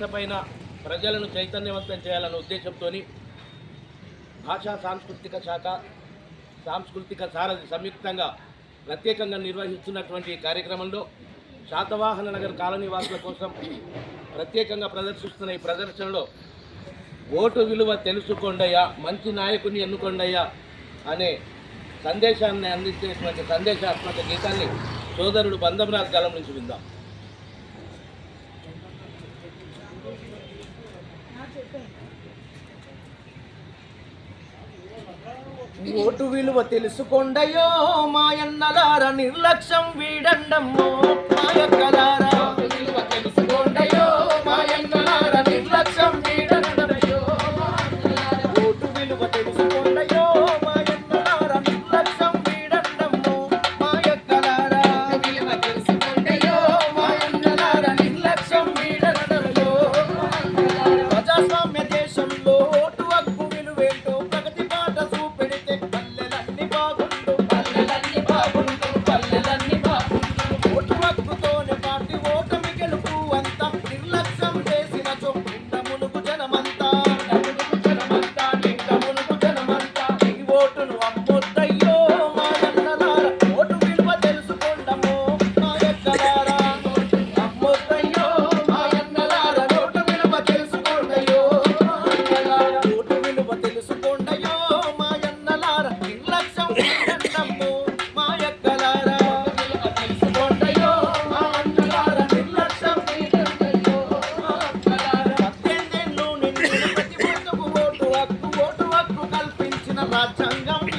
పైన ప్రజలను చైతన్యవంతం చేయాలన్న ఉద్దేశంతో భాషా సాంస్కృతిక శాఖ సాంస్కృతిక సారథి సంయుక్తంగా ప్రత్యేకంగా నిర్వహిస్తున్నటువంటి కార్యక్రమంలో శాతవాహన నగర్ కాలనీ వాసుల కోసం ప్రత్యేకంగా ప్రదర్శిస్తున్న ఈ ప్రదర్శనలో ఓటు విలువ తెలుసుకోండయ్యా మంచి నాయకుని ఎన్నుకోండయ్యా అనే సందేశాన్ని అందించేటువంటి సందేశాత్మక గీతాన్ని సోదరుడు బంధంరాజ్ గలం నుంచి విందాం. ఓటు విలువ తెలుసుకోండయో మాయన్నలార నిర్లక్ష్యం వీడండమ్మో మాయక్కలార Bob Tongue.